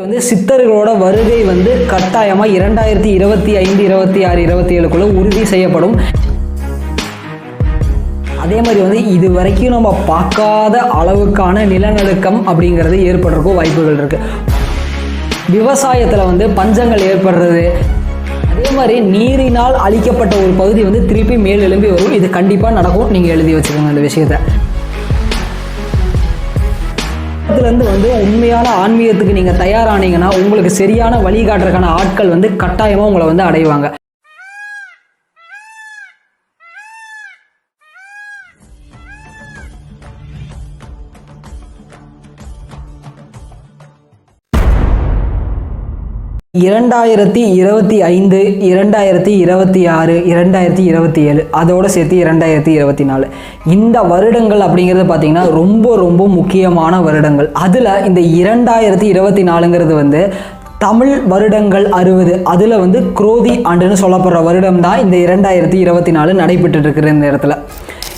வந்து சித்தர்களோட வருகை வந்து கட்டாயமாக இரண்டாயிரத்தி இருபத்தி ஐந்து இருபத்தி ஆறு இருபத்தி ஏழுக்குள்ள உறுதி செய்யப்படும். அதே மாதிரி வந்து இது வரைக்கும் நம்ம பார்க்காத அளவுக்கான நிலநடுக்கம் அப்படிங்கிறது ஏற்படுறதுக்கும் வாய்ப்புகள் இருக்கு. விவசாயத்தில் வந்து பஞ்சங்கள் ஏற்படுறது. அதே மாதிரி நீரினால் அழிக்கப்பட்ட ஒரு பகுதி வந்து திருப்பி மேல் எழும்பி வரும். இது கண்டிப்பாக நடக்கும். நீங்கள் எழுதி வச்சுக்கோங்க இந்த விஷயத்தை. இதுலேருந்து வந்து உண்மையான ஆன்மீகத்துக்கு நீங்கள் தயாரானீங்கன்னா உங்களுக்கு சரியான வழிகாட்டுறதுக்கான ஆட்கள் வந்து கட்டாயமாக உங்களை வந்து அடைவாங்க. இரண்டாயிரத்தி இருபத்தி ஐந்து இரண்டாயிரத்தி இருபத்தி ஆறு இரண்டாயிரத்தி இருபத்தி ஏழு அதோடு சேர்த்து இரண்டாயிரத்தி இருபத்தி நாலு. இந்த வருடங்கள் அப்படிங்கிறது பார்த்தீங்கன்னா ரொம்ப ரொம்ப முக்கியமான வருடங்கள். அதில் இந்த இரண்டாயிரத்தி இருபத்தி நாலுங்கிறது வந்து தமிழ் வருடங்கள் அறுபது. அதில் வந்து குரோதி ஆண்டுன்னு சொல்லப்படுற வருடம் தான் இந்த இரண்டாயிரத்தி இருபத்தி நாலு நடைபெற்று இருக்கிற இந்த இடத்துல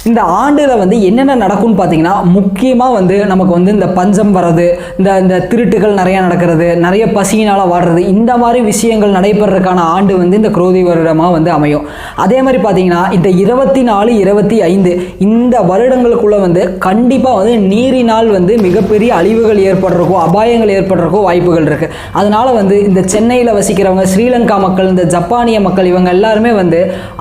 இந்த ஆண்டில் வந்து என்னென்ன நடக்கும்னு பார்த்தீங்கன்னா முக்கியமாக வந்து நமக்கு வந்து இந்த பஞ்சம் வர்றது இந்த இந்த திருட்டுகள் நிறையா நடக்கிறது நிறைய பசியினால் வாடுறது இந்த மாதிரி விஷயங்கள் நடைபெறதுக்கான ஆண்டு வந்து இந்த குரோதி வருடமாக வந்து அமையும். அதே மாதிரி பார்த்தீங்கன்னா இந்த இருபத்தி நாலு இருபத்தி ஐந்து இந்த வருடங்களுக்குள்ள வந்து கண்டிப்பாக வந்து நீரினால் வந்து மிகப்பெரிய அழிவுகள் ஏற்படுறக்கோ அபாயங்கள் ஏற்படுறக்கோ வாய்ப்புகள் இருக்குது அதனால் வந்து இந்த சென்னையில் வசிக்கிறவங்க ஸ்ரீலங்கா மக்கள் இந்த ஜப்பானிய மக்கள் இவங்க எல்லாருமே வந்து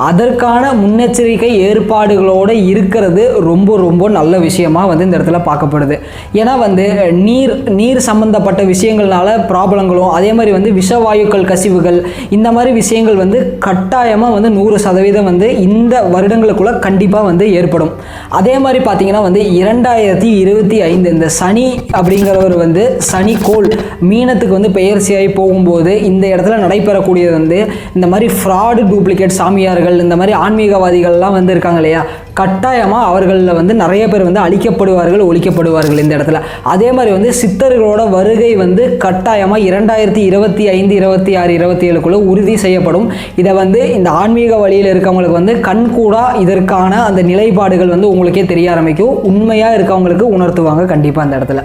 அதற்கான முன்னெச்சரிக்கை ஏற்பாடுகளோடு இருக்கிறது ரொம்ப ரொம்ப நல்ல விஷயமா வந்து இந்த இடத்துல பார்க்கப்படுது. ஏன்னா வந்து நீர் நீர் சம்மந்தப்பட்ட விஷயங்கள்னால ப்ராப்ளங்களும் அதே மாதிரி வந்து விஷவாயுக்கள் கசிவுகள் இந்த மாதிரி விஷயங்கள் வந்து கட்டாயமாக வந்து நூறு சதவீதம் வந்து இந்த வருடங்களுக்குள்ள கண்டிப்பாக வந்து ஏற்படும். அதே மாதிரி பார்த்தீங்கன்னா வந்து இரண்டாயிரத்தி இருபத்தி ஐந்து இந்த சனி அப்படிங்கிறவர் வந்து சனி கோள் மீனத்துக்கு வந்து பெயர்ச்சியாகி போகும்போது இந்த இடத்துல நடைபெறக்கூடியது வந்து இந்த மாதிரி ஃப்ராடு டூப்ளிகேட் சாமியார்கள் இந்த மாதிரி ஆன்மீகவாதிகள்லாம் வந்து இருக்காங்க இல்லையா? கட் கட்டாயமாக அவர்களில் வந்து நிறைய பேர் வந்து அழிக்கப்படுவார்கள் ஒழிக்கப்படுவார்கள் இந்த இடத்துல. அதே மாதிரி வந்து சித்தர்களோட வருகை வந்து கட்டாயமாக இரண்டாயிரத்தி இருபத்தி ஐந்து இருபத்தி ஆறு இருபத்தி ஏழுக்குள்ள உறுதி செய்யப்படும். இதை வந்து இந்த ஆன்மீக வழியில் இருக்கவங்களுக்கு வந்து கண்கூடாக இதற்கான அந்த நிலைப்பாடுகள் வந்து உங்களுக்கே தெரிய ஆரம்பிக்கும். உண்மையாக இருக்கவங்களுக்கு உணர்த்துவாங்க கண்டிப்பாக அந்த இடத்துல.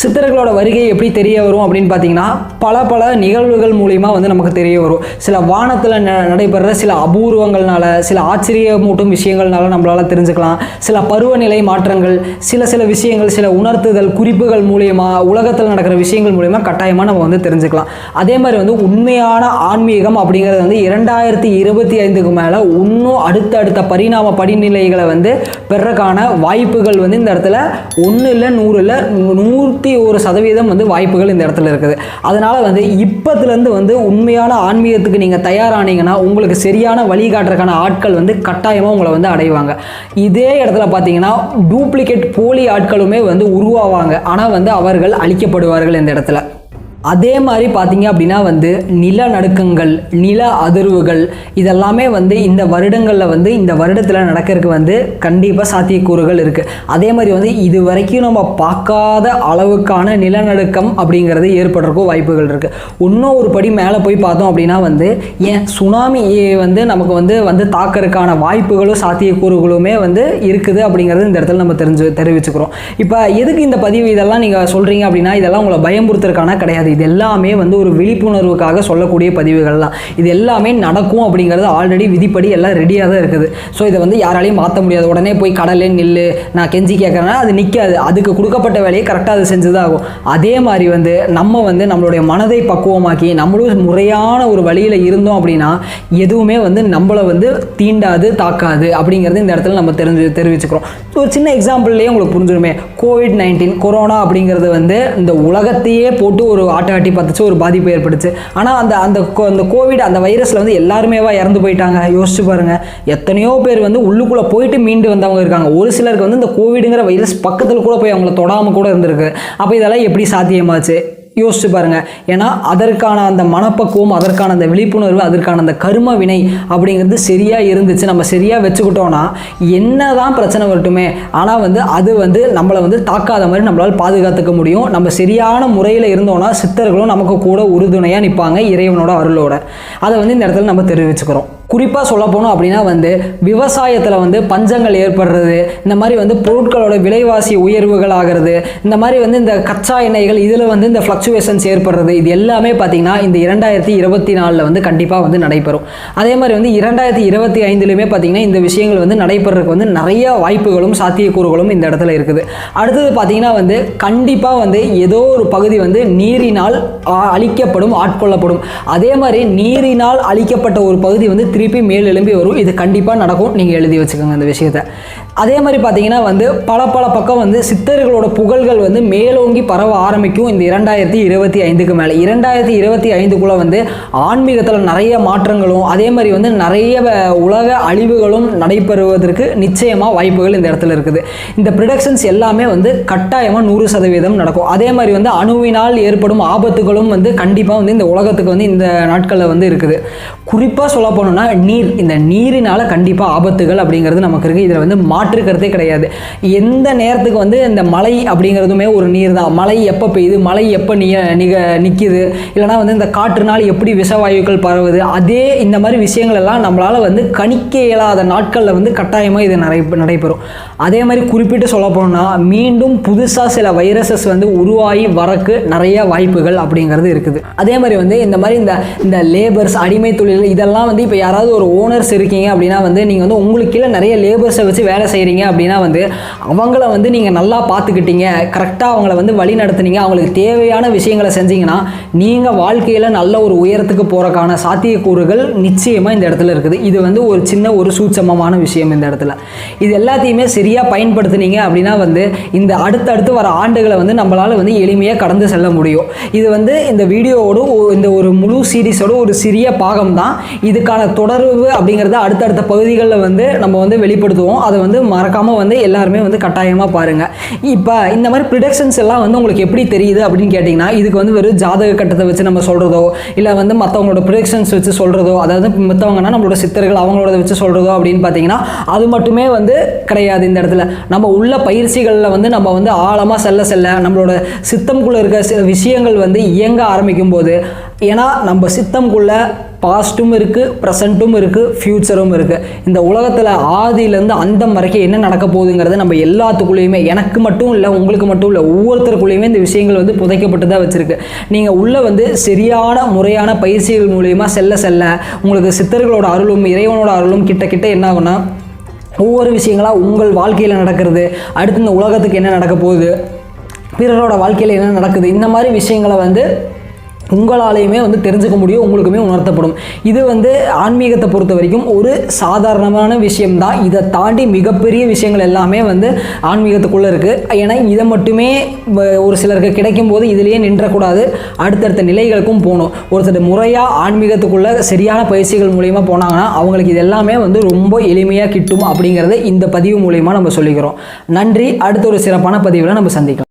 சித்தர்களோட வருகை எப்படி தெரிய வரும் அப்படின்னு பார்த்தீங்கன்னா பல பல நிகழ்வுகள் மூலிமா வந்து நமக்கு தெரிய வரும். சில வானத்தில் ந நடைபெற சில அபூர்வங்கள்னால சில ஆச்சரியமூட்டும் விஷயங்கள்னால நம்மளால் தெரிஞ்சுக்கலாம். சில பருவநிலை மாற்றங்கள் சில சில விஷயங்கள் சில உணர்த்துதல் குறிப்புகள் மூலியமா உலகத்தில் நடக்கிற விஷயங்கள் மூலியமா கட்டாயமாக நம்ம வந்து தெரிஞ்சுக்கலாம். அதே மாதிரி வந்து உண்மையான ஆன்மீகம் அப்படிங்கிறது வந்து இரண்டாயிரத்தி இருபத்தி ஐந்துக்கு மேலே இன்னும் அடுத்த அடுத்த பரிணாம படிநிலைகளை வந்து பெறக்கான வாய்ப்புகள் வந்து இந்த இடத்துல ஒன்று இல்லை நூறு இல்லை நூற்றி ஒரு சதவீதம் வந்து வாய்ப்புகள் இந்த இடத்துல இருக்குது. அதனால் வந்து இப்போத்துலேருந்து வந்து உண்மையான ஆன்மீகத்துக்கு நீங்கள் தயாரானீங்கன்னா உங்களுக்கு சரியான வழிகாட்டுறதுக்கான ஆட்கள் வந்து கட்டாயமாக உங்களை வந்து அடைவாங்க. இதே இடத்துல பார்த்தீங்கன்னா டூப்ளிகேட் போலி ஆட்களுமே வந்து உருவாவாங்க. ஆனால் வந்து அவர்கள் அழிக்கப்படுவார்கள் இந்த இடத்துல. அதே மாதிரி பார்த்தீங்க அப்படின்னா வந்து நிலநடுக்கங்கள் நில அதிர்வுகள் இதெல்லாமே வந்து இந்த வருடங்களில் வந்து இந்த வருடத்தில் நடக்கிறதுக்கு வந்து கண்டிப்பாக சாத்தியக்கூறுகள் இருக்குது அதே மாதிரி வந்து இது வரைக்கும் நம்ம பார்க்காத அளவுக்கான நிலநடுக்கம் அப்படிங்கிறது ஏற்படுறதுக்கும் வாய்ப்புகள் இருக்குது இன்னும் ஒரு படி மேலே போய் பார்த்தோம் அப்படின்னா வந்து ஏன் சுனாமி வந்து நமக்கு வந்து வந்து தாக்கிறதுக்கான வாய்ப்புகளும் சாத்தியக்கூறுகளுமே வந்து இருக்குது அப்படிங்கிறது இந்த இடத்துல நம்ம தெரிஞ்சு தெரிவிச்சுக்கிறோம். இப்போ எதுக்கு இந்த பதிவு இதெல்லாம் நீங்கள் சொல்கிறீங்க அப்படின்னா இதெல்லாம் உங்களை பயமுறுத்துறதுக்கான கிடையாது. இது எல்லாமே வந்து ஒரு விழிப்புணர்வுக்காக சொல்லக்கூடிய பதிவுகள் தான் இது எல்லாமே நடக்கும் அப்படிங்கிறது ஆல்ரெடி விதிப்படி எல்லாம் ரெடியாக தான் இருக்குது. ஸோ இதை வந்து யாராலையும் மாற்ற முடியாது. உடனே போய் கடலே நில்லு நான் கெஞ்சி கேட்குறேன்னா அது நிற்காது அதுக்கு கொடுக்கப்பட்ட வேலையை கரெக்டாக அது செஞ்சு தான் ஆகும் அதே மாதிரி வந்து நம்ம வந்து நம்மளுடைய மனதை பக்குவமாக்கி நம்மளும் முறையான ஒரு வழியில் இருந்தோம் அப்படின்னா எதுவுமே வந்து நம்மளை வந்து தீண்டாது தாக்காது அப்படிங்கிறது இந்த இடத்துல நம்ம தெரிஞ்சு தெரிவிச்சுக்கிறோம். ஒரு சின்ன எக்ஸாம்பிள்லேயே உங்களுக்கு புரிஞ்சிருமே. கோவிட் நைன்டீன் கொரோனா அப்படிங்கிறது வந்து இந்த உலகத்தையே போட்டு ஒரு வாட்டாட்டி பார்த்துச்சு ஒரு பாதிப்பு ஏற்பட்டுச்சு. ஆனால் அந்த அந்த கோ- அந்த கோவிட் அந்த வைரஸில் வந்து எல்லாருமேவா இறந்து போயிட்டாங்க. யோசிச்சு பாருங்கள் எத்தனையோ பேர் வந்து உள்ளுக்குள்ளே போயிட்டு மீண்டு வந்தவங்க இருக்காங்க. ஒரு சிலருக்கு வந்து இந்த கோவிடுங்கிற வைரஸ் பக்கத்தில் கூட போய் அவங்கள தொடாமல் கூட இருந்திருக்கு. அப்போ இதெல்லாம் எப்படி சாத்தியமாச்சு? யோசிச்சு பாருங்க. ஏன்னா அதற்கான அந்த மனப்பக்குவம் அதற்கான அந்த விழிப்புணர்வு அதற்கான அந்த கரும வினை அப்படிங்கிறது சரியாக இருந்துச்சு. நம்ம சரியாக வச்சுக்கிட்டோன்னா என்ன தான் பிரச்சனை வரட்டுமே. ஆனால் வந்து அது வந்து நம்மளை வந்து தாக்காத மாதிரி நம்மளால் பாதுகாத்துக்க முடியும். நம்ம சரியான முறையில் இருந்தோம்னா சித்தர்களும் நமக்கு கூட உறுதுணையாக நிற்பாங்க இறைவனோட அருளோட. அதை வந்து இந்த இடத்துல நம்ம தெரிவிச்சுக்கிறோம். குறிப்பாக சொல்ல போனோம் அப்படின்னா வந்து விவசாயத்தில் வந்து பஞ்சங்கள் ஏற்படுறது இந்த மாதிரி வந்து பொருட்களோட விலைவாசி உயர்வுகள் ஆகிறது இந்த மாதிரி வந்து இந்த கச்சா எண்ணெய்கள் இதில் வந்து இந்த ஃப்ளக்சுவேஷன்ஸ் ஏற்படுறது இது எல்லாமே பார்த்தீங்கன்னா இந்த இரண்டாயிரத்தி இருபத்தி நாலில் வந்து கண்டிப்பாக வந்து நடைபெறும். அதே மாதிரி வந்து இரண்டாயிரத்தி இருபத்தி ஐந்துலையுமே பார்த்தீங்கன்னா இந்த விஷயங்கள் வந்து நடைபெறதுக்கு வந்து நிறைய வாய்ப்புகளும் சாத்தியக்கூறுகளும் இந்த இடத்துல இருக்குது. அடுத்தது பார்த்தீங்கன்னா வந்து கண்டிப்பாக வந்து ஏதோ ஒரு பகுதி வந்து நீரினால் அழிக்கப்படும் ஆட்கொள்ளப்படும். அதே மாதிரி நீரினால் அழிக்கப்பட்ட ஒரு பகுதி வந்து திருப்பி மேல் எழும்பி வரும். இது கண்டிப்பாக நடக்கும். நீங்கள் எழுதி வச்சுக்கோங்க இந்த விஷயத்தை. அதே மாதிரி பார்த்தீங்கன்னா வந்து பல பல பக்கம் வந்து சித்தர்களோட புகழ்கள் வந்து மேலோங்கி பரவ ஆரம்பிக்கும் இந்த இரண்டாயிரத்தி இருபத்தி ஐந்துக்கு மேலே. இரண்டாயிரத்தி இருபத்தி ஐந்துக்குள்ளே வந்து ஆன்மீகத்தில் நிறைய மாற்றங்களும் அதே மாதிரி வந்து நிறைய வ- உலக அழிவுகளும் நடைபெறுவதற்கு நிச்சயமாக வாய்ப்புகள் இந்த இடத்துல இருக்குது. இந்த ப்ரிடக்ஷன்ஸ் எல்லாமே வந்து கட்டாயமாக நூறு சதவீதம் நடக்கும். அதே மாதிரி வந்து அணுவினால் ஏற்படும் ஆபத்துகளும் வந்து கண்டிப்பாக வந்து இந்த உலகத்துக்கு வந்து இந்த நாட்களில் வந்து இருக்குது. குறிப்பாக சொல்ல போனோம்னா நீர் இந்த நீரினால் கண்டிப்பாக ஆபத்துகள் அப்படிங்கிறது நமக்கு இருக்குது இதில் வந்து மாற்று கருத்தே கிடையாது. எந்த நேரத்துக்கு வந்து இந்த மழை அப்படிங்கிறதுமே ஒரு நீர் தான் மழை எப்போ பெய்யுது? மழை எப்போ நீ நிக நிற்கிது இல்லைனா வந்து இந்த காற்றுனால் எப்படி விஷவாயுக்கள் பரவுது? அதே இந்த மாதிரி விஷயங்கள் எல்லாம் நம்மளால் வந்து கணிக்க இயலாத நாட்களில் வந்து கட்டாயமாக இது நடை நடைபெறும். அதே மாதிரி குறிப்பிட்டு சொல்ல போனோம்னா மீண்டும் புதுசாக சில வைரஸஸ் வந்து உருவாகி வரக்கு நிறைய வாய்ப்புகள் அப்படிங்கிறது இருக்குது. அதே மாதிரி வந்து இந்த மாதிரி இந்த இந்த லேபர்ஸ் அடிமை தொழில் இதெல்லாம் வந்து இப்போ யாராவது ஒரு ஓனர்ஸ் இருக்கீங்க அப்படின்னா வந்து நீங்கள் வந்து உங்களுக்கு கீழே நிறைய லேபர்ஸை வச்சு வேலை செய்கிறீங்க அப்படின்னா வந்து அவங்கள வந்து நீங்கள் நல்லா பார்த்துக்கிட்டீங்க கரெக்டாக அவங்கள வந்து வழி நடத்துனீங்க அவங்களுக்கு தேவையான விஷயங்களை செஞ்சீங்கன்னா நீங்கள் வாழ்க்கையில் நல்ல ஒரு உயரத்துக்கு போகிறக்கான சாத்தியக்கூறுகள் நிச்சயமாக இந்த இடத்துல இருக்குது. இது வந்து ஒரு சின்ன ஒரு சூட்சமமான விஷயம் இந்த இடத்துல. இது எல்லாத்தையுமே சரியாக பயன்படுத்துனீங்க அப்படின்னா வந்து இந்த அடுத்தடுத்து வர ஆண்டுகளை வந்து நம்மளால் வந்து எளிமையாக கடந்து செல்ல முடியும். இது வந்து இந்த வீடியோவோட இந்த ஒரு முழு சீரிஸோட ஒரு சிறிய பாகம் தான் இதுக்கான தொடர்பு அப்படிங்கிறத அடுத்தடுத்த பகுதிகளில் வந்து நம்ம வந்து வெளிப்படுத்துவோம். அதை வந்து மறக்காமல் வந்து எல்லாருமே வந்து கட்டாயமாக பாருங்கள் இப்போ இந்த மாதிரி ப்ரிடக்ஷன்ஸ் எல்லாம் வந்து உங்களுக்கு எப்படி தெரியுது அப்படின்னு கேட்டிங்கன்னா இதுக்கு வந்து வெறும் ஜாதக கட்டத்தை வச்சு நம்ம சொல்கிறதோ இல்லை வந்து மற்றவங்களோட ப்ரிடக்ஷன்ஸ் வச்சு சொல்கிறதோ அதாவது மற்றவங்கன்னா நம்மளோட சித்தர்கள் அவங்களோட வச்சு சொல்கிறதோ அப்படின்னு பார்த்தீங்கன்னா அது மட்டுமே வந்து கிடையாது இந்த இடத்துல. நம்ம உள்ள பயிற்சிகளில் வந்து நம்ம வந்து ஆழமாக செல்ல செல்ல நம்மளோட சித்தம்குள்ளே இருக்க சில விஷயங்கள் வந்து இயங்க ஆரம்பிக்கும் போது ஏன்னா நம்ம சித்தம்குள்ள பாஸ்ட்டும் இருக்குது ப்ரெசண்ட்டும் இருக்குது ஃப்யூச்சரும் இருக்குது இந்த உலகத்தில் ஆதியிலேருந்து அந்தம் வரைக்கும் என்ன நடக்க போகுதுங்கிறது நம்ம எல்லாத்துக்குள்ளேயுமே எனக்கு மட்டும் இல்லை உங்களுக்கு மட்டும் இல்லை ஒவ்வொருத்தருக்குள்ளேயுமே இந்த விஷயங்கள் வந்து புதைக்கப்பட்டு தான் வச்சுருக்கு. நீங்கள் உள்ளே வந்து சரியான முறையான பயிற்சிகள் மூலயமா செல்ல செல்ல உங்களுக்கு சித்தர்களோட அருளும் இறைவனோட அருளும் கிட்ட கிட்ட என்ன ஆகும்னா ஒவ்வொரு விஷயங்களாக உங்கள் வாழ்க்கையில் நடக்கிறது அடுத்து இந்த உலகத்துக்கு என்ன நடக்க போகுது பிறரோட வாழ்க்கையில் என்ன நடக்குது இந்த மாதிரி விஷயங்களை வந்து உங்களாலேயுமே வந்து தெரிஞ்சுக்க முடியும் உங்களுக்குமே உணர்த்தப்படும். இது வந்து ஆன்மீகத்தை பொறுத்த வரைக்கும் ஒரு சாதாரணமான விஷயம்தான் இதை தாண்டி மிகப்பெரிய விஷயங்கள் எல்லாமே வந்து ஆன்மீகத்துக்குள்ளே இருக்குது ஏன்னா இதை மட்டுமே ஒரு சிலருக்கு கிடைக்கும் போது இதுலேயே நின்றக்கூடாது. அடுத்தடுத்த நிலைகளுக்கும் போகணும். ஒருத்தர் முறையாக ஆன்மீகத்துக்குள்ளே சரியான பயிற்சிகள் மூலிமா போனாங்கன்னா அவங்களுக்கு இது எல்லாமே வந்து ரொம்ப எளிமையாக கிட்டும் அப்படிங்கிறத இந்த பதிவு மூலயமா நம்ம சொல்லிக்கிறோம். நன்றி. அடுத்த ஒரு சிறப்பான பதிவில் நம்ம சந்திக்கலாம்.